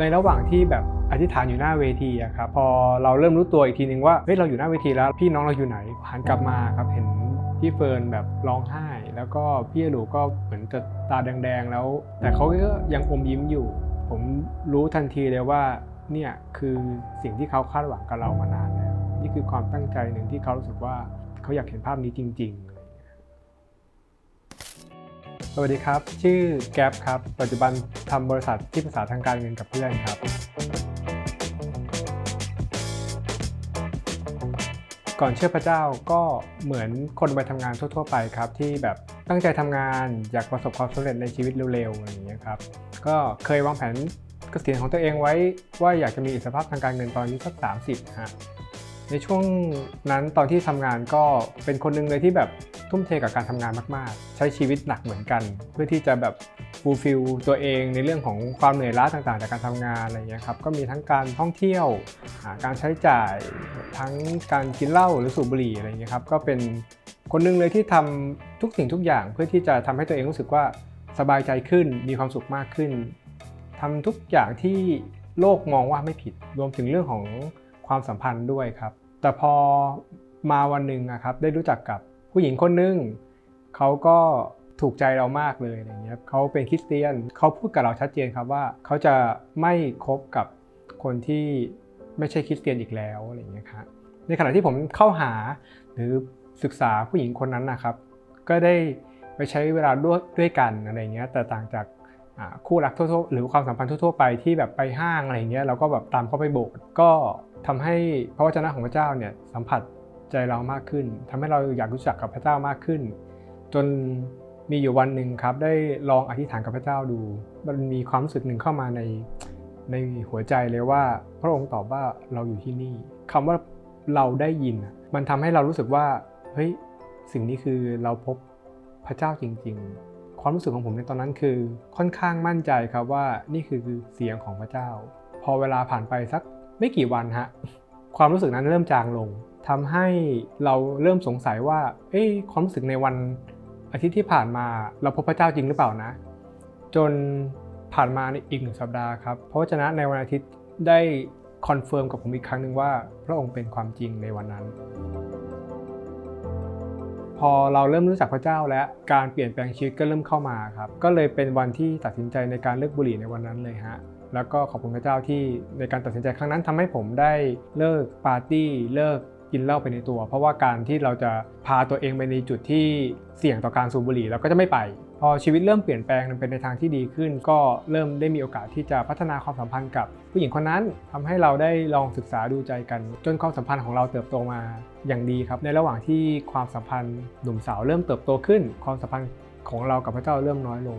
ในระหว่างที่แบบอธิษฐานอยู่หน้าเวทีอะครับพอเราเริ่มรู้ตัวอีกทีนึงว่าเฮ้ยเราอยู่หน้าเวทีแล้ว พี่น้องเราอยู่ไหนหันกลับมาครับเห็นพี่เฟิร์นแบบร้องไห้ แล้วก็พี่หลูก็เหมือนจะตาแดงๆแล้ว แต่เขาก็ยังอมยิ้มอยู่ ผมรู้ทันทีเลยว่าเนี่ยคือสิ่งที่เขาคาดหวังกับเรามานานแล้ว นี่คือความตั้งใจหนึ่งที่เขารู้สึกว่าเขาอยากเห็นภาพนี้จริง ๆ สวัสดีครับ ชื่อแก๊ปครับ ปัจจุบันทำบริษัทที่ปรึกษาทางการเงินกับเพื่อนครับ ก่อนเชื่อพระเจ้าก็เหมือนคนไปทำงานทั่ว ๆ ไปครับ ที่แบบตั้งใจทำงานอยากประสบความสำเร็จในชีวิตเร็วๆอะไรอย่างเงี้ยครับ ก็เคยวางแผนเกษียณของตัวเองไว้ว่าอยากจะมีอิสรภาพทางการเงินตอนอายุสัก30ฮะ ในช่วงนั้นตอนที่ทำงานก็เป็นคนหนึ่งเลยที่แบบทุ่มเทกับการทำงานมาก ๆ ใช้ชีวิตหนักเหมือนกัน เพื่อที่จะแบบฟูลฟิลตัวเองในเรื่องของความเหนื่อยล้าต่าง ๆ จากการทำงานอะไรอย่างเงี้ยครับก็มีทั้งการท่องเที่ยวการใช้จ่ายทั้งการกินเหล้าหรือสูบบุหรี่อะไรอย่างเงี้ยครับก็เป็นคนหนึ่งเลยที่ทำทุกสิ่งทุกอย่าง เพื่อที่จะทำให้ตัวเองรู้สึกว่าสบายใจขึ้นมีความสุขมากขึ้นทำทุกอย่างที่โลกมองว่าไม่ผิดรวมถึงเรื่องของ ความสัมพันธ์ด้วยครับ แต่พอมาวันหนึ่งอะครับได้รู้จักกับผู้หญิงคนหนึ่งเขาก็ถูกใจเรามากเลยอะไรเงี้ยเขาเป็นคริสเตียนเขาพูดกับเราชัดเจนครับว่าเขาจะไม่คบกับคนที่ไม่ใช่คริสเตียนอีกแล้วอะไรเงี้ยครับในขณะที่ผมเข้าหาหรือศึกษาผู้หญิงคนนั้นนะครับ ก็ได้ไปใช้เวลาด้วยด้วยกันอะไรเงี้ยแต่ต่างจาก คู่รักทั่วๆ หรือความสัมพันธ์ทั่วๆ ไปที่แบบไปห้างอะไรเงี้ยเราก็แบบตามเขาไปโบสถ์ก็ทำให้พระวจนะของพระเจ้าเนี่ยสัมผัสใจเรามากขึ้นทำให้เราอยากรู้จักกับพระเจ้ามากขึ้น จนมีอยู่วันหนึ่งครับได้ลองอธิษฐานกับพระเจ้าดู มันมีความรู้สึกหนึ่งเข้ามาในในหัวใจเลยว่า พระองค์ตอบว่าเราอยู่ที่นี่คำว่าเราได้ยิน มันทำให้เรารู้สึกว่าเฮ้ยสิ่งนี้คือเราพบพระเจ้าจริง ๆ ความรู้สึกของผมในตอนนั้นคือค่อนข้างมั่นใจครับว่านี่คือเสียงของพระเจ้า พอเวลาผ่านไปสักไม่กี่วันฮะความรู้สึกนั้นเริ่มจางลงทำให้เราเริ่มสงสัยว่า เอ้ความรู้สึกในวันอาทิตย์ที่ผ่านมาเราพบพระเจ้าจริงหรือเปล่านะ จนผ่านมาในอีกหนึ่งสัปดาห์ครับพระวจนะในวันอาทิตย์ได้คอนเฟิร์มกับผมอีกครั้งหนึ่งว่า พระองค์เป็นความจริงในวันนั้น พอเราเริ่มรู้จักพระเจ้าและการเปลี่ยนแปลงชีวิตก็เริ่มเข้ามาครับ ก็เลยเป็นวันที่ตัดสินใจในการเลิกบุหรี่ในวันนั้นเลยฮะแล้วก็ขอบคุณพระเจ้าที่ในการตัดสินใจครั้งนั้นทำให้ผมได้เลิกปาร์ตี้เลิกกินเหล้าไปในตัว เพราะว่าการที่เราจะพาตัวเองไปในจุดที่เสี่ยงต่อการสูบบุหรี่เราก็จะไม่ไป พอชีวิตเริ่มเปลี่ยนแปลงเป็นในทางที่ดีขึ้น ก็เริ่มได้มีโอกาสที่จะพัฒนาความสัมพันธ์กับผู้หญิงคนนั้นทำให้เราได้ลองศึกษาดูใจกัน จนความสัมพันธ์ของเราเติบโตมาอย่างดีครับ ในระหว่างที่ความสัมพันธ์หนุ่มสาวเริ่มเติบโตขึ้น ความสัมพันธ์ของเรากับพระเจ้าเริ่มน้อยลง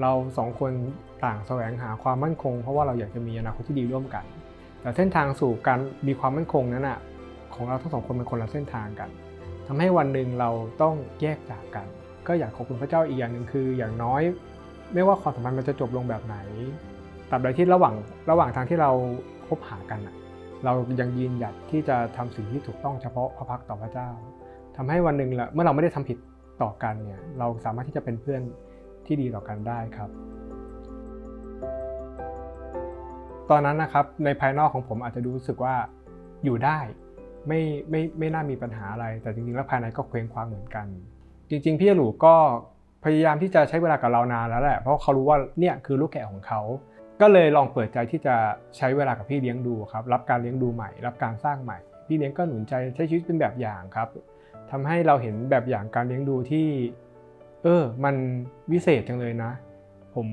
เราสองคนต่างแสวงหาความมั่นคง เพราะว่าเราอยากจะมีอนาคตที่ดีร่วมกัน แต่เส้นทางสู่การมีความมั่นคงนั้นอะของเราทั้งสองคนเป็นคนละเส้นทางกันทำให้วันหนึ่งเราต้องแยกจากกัน ก็อยากขอบคุณพระเจ้าอีกอย่างหนึ่งคือ อย่างน้อย ไม่ว่าความสัมพันธ์มันจะจบลงแบบไหนตราบใดที่ระหว่างระหว่างทางที่เราคบหากันเรายังยืนหยัดที่จะทำสิ่งที่ถูกต้องเฉพาะพระพักตร์ต่อพระเจ้าทำให้วันหนึ่งละเมื่อเราไม่ได้ทำผิดต่อกันเนี่ยเราสามารถที่จะเป็นเพื่อนที่ดีต่อกันได้ครับ ตอนนั้นนะครับในภายนอกของผมอาจจะรู้สึกว่าอยู่ได้ไม่ไม่ไม่น่ามีปัญหาอะไร แต่จริงๆแล้วภายในก็เคว้งคว้างเหมือนกัน จริง ๆ พี่หลูก็พยายามที่จะใช้เวลากับเรานานแล้วแหละเพราะเขารู้ว่าเนี่ยคือลูกแกะของเขา ก็เลยลองเปิดใจที่จะใช้เวลากับพี่เลี้ยงดูครับรับการเลี้ยงดูใหม่ รับการสร้างใหม่ พี่เลี้ยงก็หนุนใจใช้ชีวิตเป็นแบบอย่างครับทำให้เราเห็นแบบอย่างการเลี้ยงดูที่ เออ มันวิเศษจังเลยนะ ผม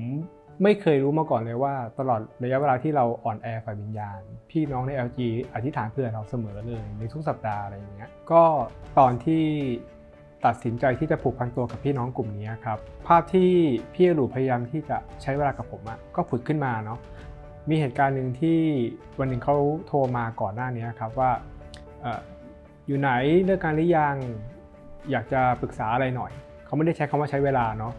ไม่เคยรู้มาก่อนเลยว่า ตลอดระยะเวลาที่เราอ่อนแอฝ่ายวิญญาณ พี่น้องใน LG อธิษฐานเพื่อเราเสมอเลยในทุกสัปดาห์อะไรอย่างเงี้ยก็ตอนที่ ตัดสินใจที่จะผูกพันตัวกับพี่น้องกลุ่มนี้ครับ ภาพที่พี่หลูพยายามที่จะใช้เวลากับผมอะก็ผุดขึ้นมาเนาะมีเหตุการณ์หนึ่งที่วันหนึ่งเขาโทรมาก่อนหน้านี้ครับว่าออยู่ไหนเลิกการหรือยังอยากจะปรึกษาอะไรหน่อย เขาไม่ได้ใช้คำว่าใช้เวลาเนาะ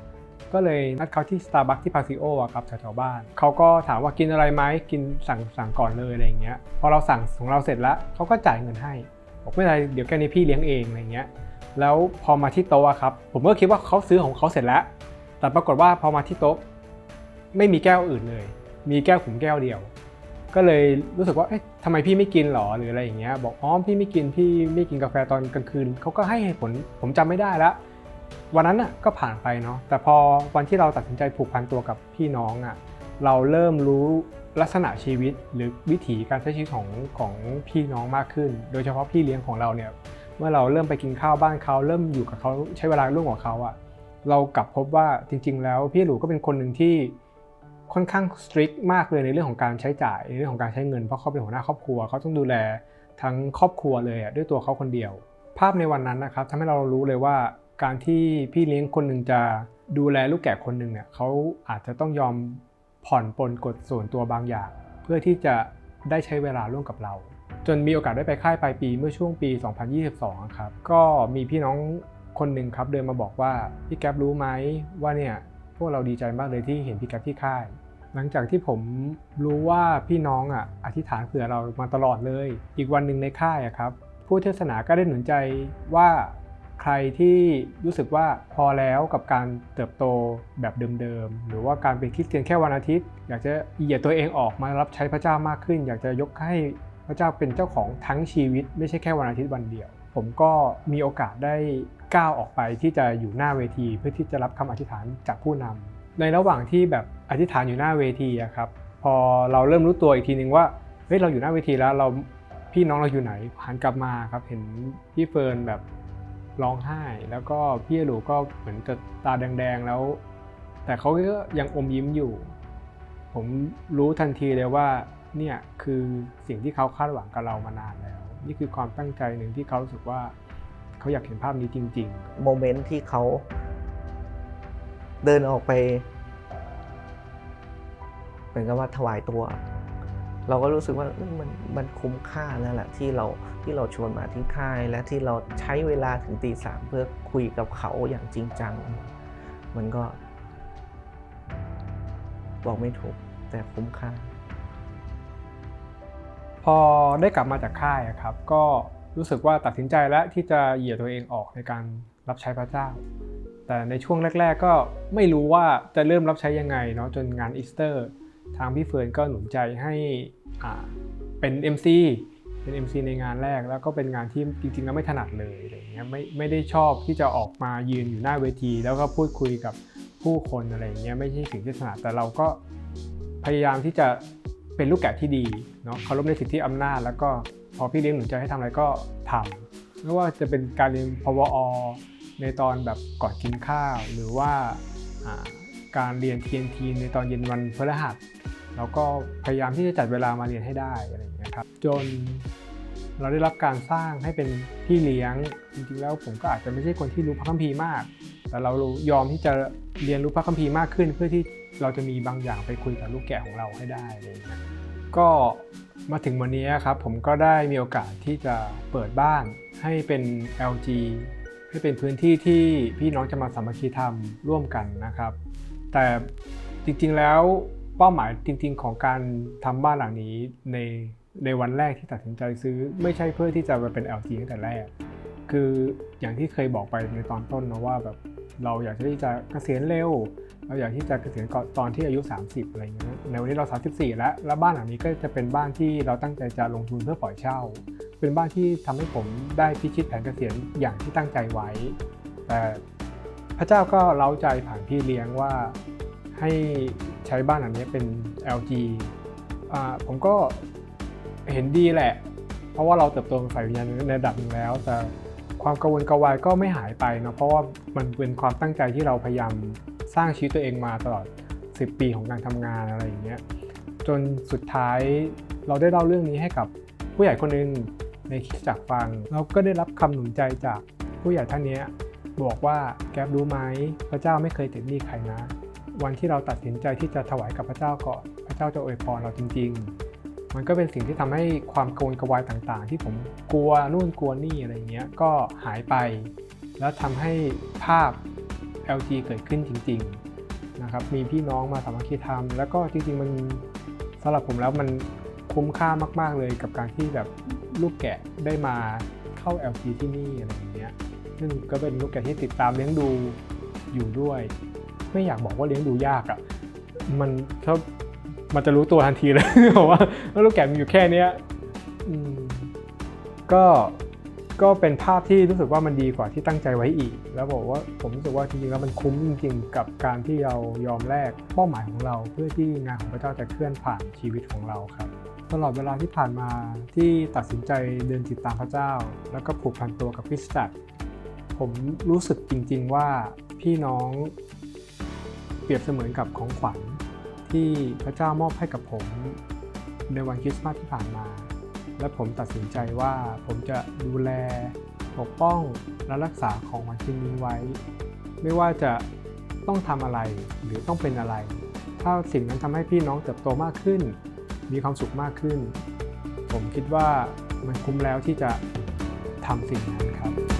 ก็เลยนัดเขาที่ Starbucks ที่พาซิโออะครับแถวๆบ้าน เขาก็ถามว่ากินอะไรไหมกินสั่งสั่งก่อนเลยอะไรอย่างเงี้ยพอเราสั่งของเราเสร็จแล้วเขาก็จ่ายเงินให้บอกไม่เป็นไรเดี๋ยวแค่นี้พี่เลี้ยงเองอะไรเงี้ย แล้วพอมาที่โต๊ะครับ ผมก็คิดว่าเขาซื้อของเขาเสร็จแล้ว แต่ปรากฏว่าพอมาที่โต๊ะไม่มีแก้วอื่นเลย มีแก้วผมแก้วเดียว ก็เลยรู้สึกว่าเอ๊ะทำไมพี่ไม่กินหรอหรืออะไรอย่างเงี้ย บอกอ๋อพี่ไม่กินพี่ไม่กินกาแฟตอนกลางคืนเขาก็ให้เหตุผลผมจำไม่ได้ละวันนั้นน่ะก็ผ่านไปเนาะแต่พอวันที่เราตัดสินใจผูกพันตัวกับพี่น้องอะเราเริ่มรู้ลักษณะชีวิตหรือวิถีการใช้ชีวิตของของพี่น้องมากขึ้น โดยเฉพาะพี่เลี้ยงของเราเนี่ย มื่อเราเริ่มไปกินข้าวบ้านเขาเริ่มอยู่กับเขาใช้เวลาร่วมกับเขาอะเรากลับพบว่าจริง ๆ แล้วพี่หลูก็เป็นคนหนึ่งที่ค่อนข้างสตริกมากเลยในเรื่องของการใช้จ่ายในเรื่องของการใช้เงินเพราะเขาเป็นหัวหน้าครอบครัวเขาต้องดูแลทั้งครอบครัวเลยด้วยตัวเขาคนเดียว ภาพในวันนั้นนะครับทำให้เรารู้เลยว่าการที่พี่เลี้ยงคนหนึ่งจะดูแลลูกแกะคนหนึ่งเนี่ยเขาอาจจะต้องยอมผ่อนปลนกฎส่วนตัวบางอย่าง เพื่อที่จะได้ใช้เวลาร่วมกับเรา จนมีโอกาสได้ไปค่ายปลายปีเมื่อช่วงปี 2022 ครับ ก็มีพี่น้องคนหนึ่งครับเดินมาบอกว่าพี่แก๊ปรู้ไหมว่าเนี่ยพวกเราดีใจมากเลยที่เห็นพี่แก๊ปที่ค่าย หลังจากที่ผมรู้ว่าพี่น้องอะอธิษฐานเผื่อเรามาตลอดเลย อีกวันหนึ่งในค่ายอะครับผู้เทศนาก็ได้หนุนใจว่าใครที่รู้สึกว่าพอแล้วกับการเติบโตแบบเดิมๆ หรือว่าการเป็นคริสเตียนแค่วันอาทิตย์ อยากจะเหยียดตัวเองออกมารับใช้พระเจ้ามากขึ้น อยากจะยกให้ ระเจ้าเป็นเจ้าของทั้งชีวิต ไม่ใช่แค่วันอาทิตย์วันเดียว ผมก็มีโอกาสได้ก้าวออกไปที่จะอยู่หน้าเวที เพื่อที่จะรับคำอธิษฐานจากผู้นำในระหว่างที่แบบอธิษฐานอยู่หน้าเวทีอะครับพอเราเริ่มรู้ตัวอีกทีนึงว่าเฮ้ยเราอยู่หน้าเวทีแล้วเราพี่น้องเราอยู่ไหนหันกลับมาครับเห็นพี่เฟิร์นแบบร้องไห้ แล้วก็พี่หลูก็เหมือนจะตาแดงๆแล้ว แต่เขาก็ยังอมยิ้มอยู่ ผมรู้ทันทีเลยว่า เนี่ยคือสิ่งที่เขาคาดหวังกับเรามานานแล้ว นี่คือความตั้งใจหนึ่งที่เขารู้สึกว่าเขาอยากเห็นภาพนี้จริงๆโมเมนต์ที่เขาเดินออกไปเหมือนกับว่าถวายตัว เราก็รู้สึกว่ามันมันคุ้มค่านั่นแหละที่เราที่เราชวนมาที่ค่าย และที่เราใช้เวลาถึงตีสามเพื่อคุยกับเขาอย่างจริงจัง มันก็ บอกไม่ถูกแต่คุ้มค่า พอได้กลับมาจากค่ายอะครับ ก็รู้สึกว่าตัดสินใจแล้วที่จะเหยียดตัวเองออกในการรับใช้พระเจ้า แต่ในช่วงแรก ๆ ก็ไม่รู้ว่าจะเริ่มรับใช้ยังไงเนาะจนงานอีสเตอร์ ทางพี่เฟิร์นก็หนุนใจให้อ่าเป็น MC เป็น MC ในงานแรกแล้วก็เป็นงานที่จริงๆแล้วไม่ถนัดเลยอะไรอย่างเงี้ยไม่ไม่ได้ชอบที่จะออกมายืนอยู่หน้าเวที แล้วก็พูดคุยกับผู้คนอะไรเงี้ยไม่ใช่สิ่งที่ถนัดแต่เราก็พยายามที่จะ เป็นลูกแกะที่ดีเนาะเคารพในสิทธิอำนาจ แล้วก็พอพี่เลี้ยงหนุนใจให้ทำอะไรก็ทำไม่ว่าจะเป็นการเรียนพวอ ในตอนแบบก่อนกินข้าว หรือว่าการเรียน TNT ในตอนเย็นวันพฤหัสเราก็พยายามที่จะจัดเวลามาเรียนให้ได้อะไรอย่างเงี้ยครับจนเราได้รับการสร้างให้เป็นพี่เลี้ยงจริงๆแล้วผมก็อาจจะไม่ใช่คนที่รู้พระคัมภีร์มาก แต่เรายอมที่จะเรียนรู้พระคัมภีร์มากขึ้นเพื่อที่ เราจะมีบางอย่างไปคุยกับลูกแกะของเราให้ได้อะไรอย่างเงี้ยก็มาถึงวันนี้ครับผมก็ได้มีโอกาสที่จะเปิดบ้านให้เป็น LG ให้เป็นพื้นที่ที่พี่น้องจะมาสามัคคีธรรมร่วมกันนะครับ แต่จริงๆแล้วเป้าหมายจริง ๆ ของการทำบ้านหลังนี้ในในวันแรกที่ตัดสินใจซื้อ ไม่ใช่เพื่อที่จะมาเป็น LG ตั้งแต่แรก คืออย่างที่เคยบอกไปในตอนต้นนะว่าแบบเราอยากที่จะเกษียณเร็ว เราอยากที่จะเกษียณก่อนตอนที่อายุ 30 อะไรเงี้ยในวันนี้เรา 34 แล้ว แล้วบ้านหลังนี้ก็จะเป็นบ้านที่เราตั้งใจจะลงทุนเพื่อปล่อยเช่า เป็นบ้านที่ทำให้ผมได้พิชิตแผนเกษียณอย่างที่ตั้งใจไว้ แต่พระเจ้าก็เล้าใจผ่านพี่เลี้ยงว่าให้ใช้บ้านหลังนี้เป็น LG อ่าผมก็เห็นดีแหละ เพราะว่าเราเติบโตเป็นฝ่ายวิญญาณในระดับหนึ่งแล้ว แต่ความกังวลกระวายก็ไม่หายไปเนาะเพราะว่ามันเป็นความตั้งใจที่เราพยายาม สร้างชีวิตตัวเองมาตลอด 10 ปีของการทำงานอะไรอย่างเงี้ยจนสุดท้ายเราได้เล่าเรื่องนี้ให้กับผู้ใหญ่คนนึงในคิดจักฟัง เราก็ได้รับคำหนุนใจจากผู้ใหญ่ท่านนี้บอกว่าแก๊ปรู้ไหมพระเจ้าไม่เคยติดหนี้ใครนะ วันที่เราตัดสินใจที่จะถวายกับพระเจ้าก่อนพระเจ้าจะอวยพรเราจริง ๆ มันก็เป็นสิ่งที่ทำให้ความกังวลกวายต่างๆ ที่ผมกลัวนู่นกลัวนี่อะไรเงี้ยก็หายไป แล้วทำให้ภาพ LG เกิดขึ้นจริงๆนะครับมีพี่น้องมาสามัคคีธรรมแล้วก็จริงๆมันสำหรับผมแล้วมันคุ้มค่ามากๆเลยกับการที่แบบลูกแกะได้มาเข้า LG ที่นี่อะไรอย่างเงี้ยซึ่งก็เป็นลูกแกะที่ติดตามเลี้ยงดูอยู่ด้วย ไม่อยากบอกว่าเลี้ยงดูยากอะ่ะมันถ้ามันจะรู้ตัวทันทีเลยว่าลูกแกะมันอยู่แค่เนี้ยก็ ก็เป็นภาพที่รู้สึกว่ามันดีกว่าที่ตั้งใจไว้อีก แล้วบอกว่าผมรู้สึกว่าจริงๆแล้วมันคุ้มจริงๆ กับการที่เรายอมแลกเป้าหมายของเรา เพื่อที่งานของพระเจ้าจะเคลื่อนผ่านชีวิตของเราครับ ตลอดเวลาที่ผ่านมาที่ตัดสินใจเดินติดตามพระเจ้า แล้วก็ผูกพันตัวกับคริสตจักรผมรู้สึกจริงๆว่าพี่น้องเปรียบเสมือนกับของขวัญที่พระเจ้ามอบให้กับผมในวันคริสต์มาสที่ผ่านมา และผมตัดสินใจว่าผมจะดูแลปกป้องและรักษาของวันชิ้นนี้ไว้ ไม่ว่าจะต้องทำอะไรหรือต้องเป็นอะไร ถ้าสิ่งนั้นทำให้พี่น้องเติบโตมากขึ้น มีความสุขมากขึ้น ผมคิดว่ามันคุ้มแล้วที่จะทำสิ่งนั้นครับ